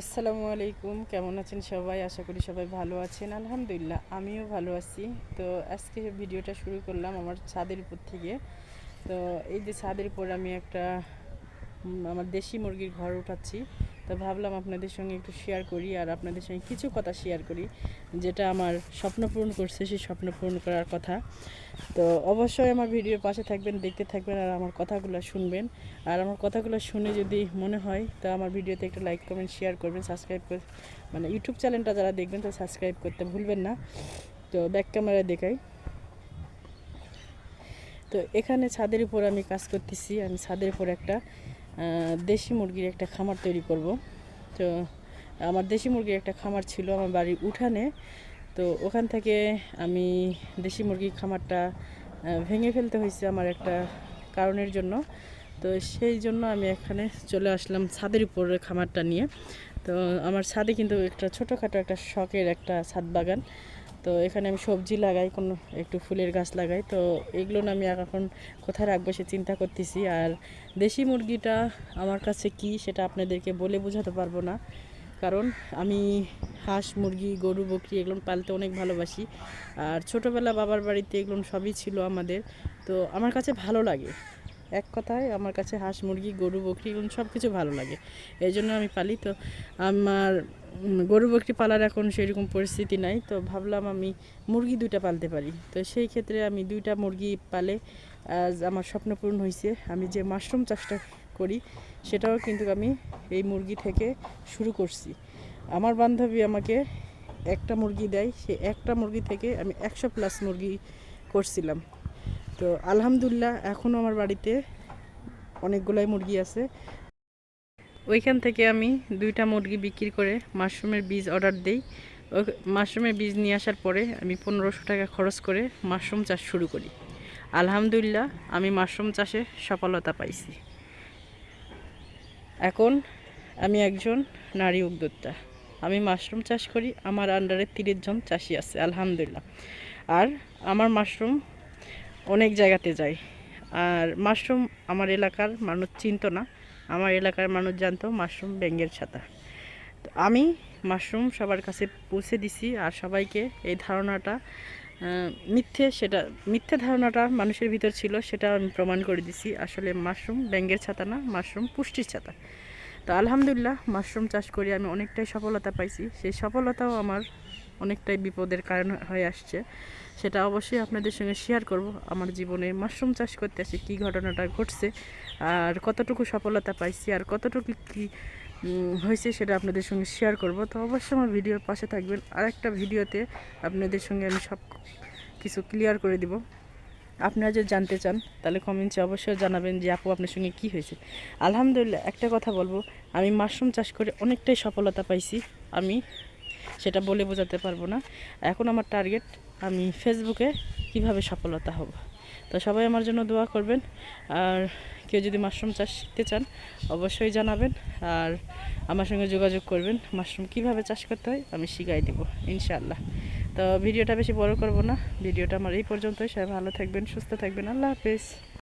আসসালামু আলাইকুম, কেমন আছেন সবাই? আশা করি সবাই ভালো আছেন। আলহামদুলিল্লাহ, আমিও ভালো আছি। তো আজকে ভিডিওটা শুরু করলাম আমার ছাদের উপর থেকে। তো এই যে ছাদের উপর আমি একটা আমার দেশি মুরগির ঘর উঠাচ্ছি। তো ভাবলাম আপনাদের সঙ্গে একটু শেয়ার করি আর আপনাদের সঙ্গে কিছু কথা শেয়ার করি, যেটা আমার স্বপ্ন পূরণ করছে সেই স্বপ্ন পূরণ করার কথা। তো অবশ্যই আমার ভিডিওর পাশে থাকবেন, দেখতে থাকবেন আর আমার কথাগুলো শুনবেন। আর আমার কথাগুলো শুনে যদি মনে হয়, তো আমার ভিডিওতে একটা লাইক কমেন্ট শেয়ার করবেন সাবস্ক্রাইব করে মানে ইউটিউব চ্যানেলটা যারা দেখবেন, তো সাবস্ক্রাইব করতে ভুলবেন না। তো ব্যাক ক্যামেরায় দেখাই। তো এখানে ছাদের উপর আমি কাজ করতেছি, আমি ছাদের উপর একটা দেশি মুরগির একটা খামার তৈরি করব। তো আমার দেশি মুরগির একটা খামার ছিল আমার বাড়ির উঠানে। তো ওখান থেকে আমি দেশি মুরগির খামারটা ভেঙে ফেলতে হয়েছে আমার একটা কারণের জন্য। তো সেই জন্য আমি এখানে চলে আসলাম ছাদের উপরে খামারটা নিয়ে। তো আমার ছাদে কিন্তু একটা ছোটোখাটো একটা শখের একটা ছাদ বাগান। তো এখানে আমি সবজি লাগাই, কোনো একটু ফুলের গাছ লাগাই। তো এগুলো আমি এখন কোথায় রাখব সে চিন্তা করতেছি। আর দেশি মুরগিটা আমার কাছে কি সেটা আপনাদেরকে বলে বোঝাতে পারব না। কারণ আমি হাঁস, মুরগি, গরু, বকরি এগুলো পালতে অনেক ভালোবাসি। আর ছোটোবেলা বাবার বাড়িতে এগুলো সবই ছিল আমাদের। তো আমার কাছে ভালো লাগে। এক কথায় আমার কাছে হাঁস, মুরগি, গরু, বকরি এগুলো সব কিছু ভালো লাগে। এই জন্য আমি পালি। তো আমার গরু, বকরি পালার এখন সেরকম পরিস্থিতি নাই। তো ভাবলাম আমি মুরগি দুইটা পালতে পারি। তো সেই ক্ষেত্রে আমি দুইটা মুরগি পালে আজ আমার স্বপ্ন পূরণ হয়েছে আমি যে মাশরুম চাষটা করি, সেটাও কিন্তু আমি এই মুরগি থেকে শুরু করছি। আমার বান্ধবী আমাকে একটা মুরগি দেয়, সে একটা মুরগি থেকে আমি একশো প্লাস মুরগি করছিলাম। তো আলহামদুলিল্লাহ, এখনও আমার বাড়িতে অনেকগুলাই মুরগি আছে। ওইখান থেকে আমি দুইটা মুরগি বিক্রি করে মাশরুমের বীজ অর্ডার দিই। মাশরুমের বীজ নিয়ে আসার পরে আমি পনেরোশো টাকা খরচ করে মাশরুম চাষ শুরু করি। আলহামদুলিল্লাহ, আমি মাশরুম চাষে সফলতা পাইছি। এখন আমি একজন নারী উদ্যোক্তা। আমি মাশরুম চাষ করি, আমার আন্ডারে তিরিশ জন চাষি আছে, আলহামদুলিল্লাহ। আর আমার মাশরুম অনেক জায়গাতে যাই। আর মাশরুম আমার এলাকার মানুষ চিনত না। আমার এলাকার মানুষ জানতো মাশরুম ব্যাঙ্গের ছাতা। আমি মাশরুম সবার কাছে পৌঁছে দিছি আর সবাইকে এই ধারণাটা মিথ্যে সেটা, মিথ্যে ধারণাটা মানুষের ভিতর ছিল সেটা আমি প্রমাণ করে দিছি। আসলে মাশরুম ব্যাঙ্গের ছাতা না, মাশরুম পুষ্টির ছাতা। তো আলহামদুলিল্লাহ মাশরুম চাষ করে আমি অনেকটাই সফলতা পাইছি। সেই সফলতাও আমার অনেকটাই বিপদের কারণ হয়ে আসছে। সেটা অবশ্যই আপনাদের সঙ্গে শেয়ার করব। আমার জীবনে মাশরুম চাষ করতে আসে, কী ঘটনাটা ঘটছে, আর কতটুকু সফলতা পাইছি, আর কতটুকু কী হয়েছে সেটা আপনাদের সঙ্গে শেয়ার করব। তো অবশ্যই আমার ভিডিওর পাশে থাকবেন। আর একটা ভিডিওতে আপনাদের সঙ্গে আমি সব কিছু ক্লিয়ার করে দিব। আপনারা যদি জানতে চান, তাহলে কমেন্টসে অবশ্যই জানাবেন যে আপু আপনার সঙ্গে কি হয়েছে। আলহামদুলিল্লাহ, একটা কথা বলব। আমি মাশরুম চাষ করে অনেকটাই সফলতা পাইছি। আমি সেটা বলে বোঝাতে পারব না। এখন আমার টার্গেট আমি ফেসবুকে কীভাবে সফলতা হব। তো সবাই আমার জন্য দোয়া করবেন। আর কেউ যদি মাশরুম চাষ শিখতে চান, অবশ্যই জানাবেন। আর আমার সঙ্গে যোগাযোগ করবেন। মাশরুম কীভাবে চাষ করতে হয়, আমি শিখাই দেবো, ইনশাআল্লাহ। তো ভিডিওটা বেশি বড় করব না। ভিডিওটা আমার এই পর্যন্তই। সবাই ভালো থাকবেন, সুস্থ থাকবেন। আল্লাহ হাফেজ।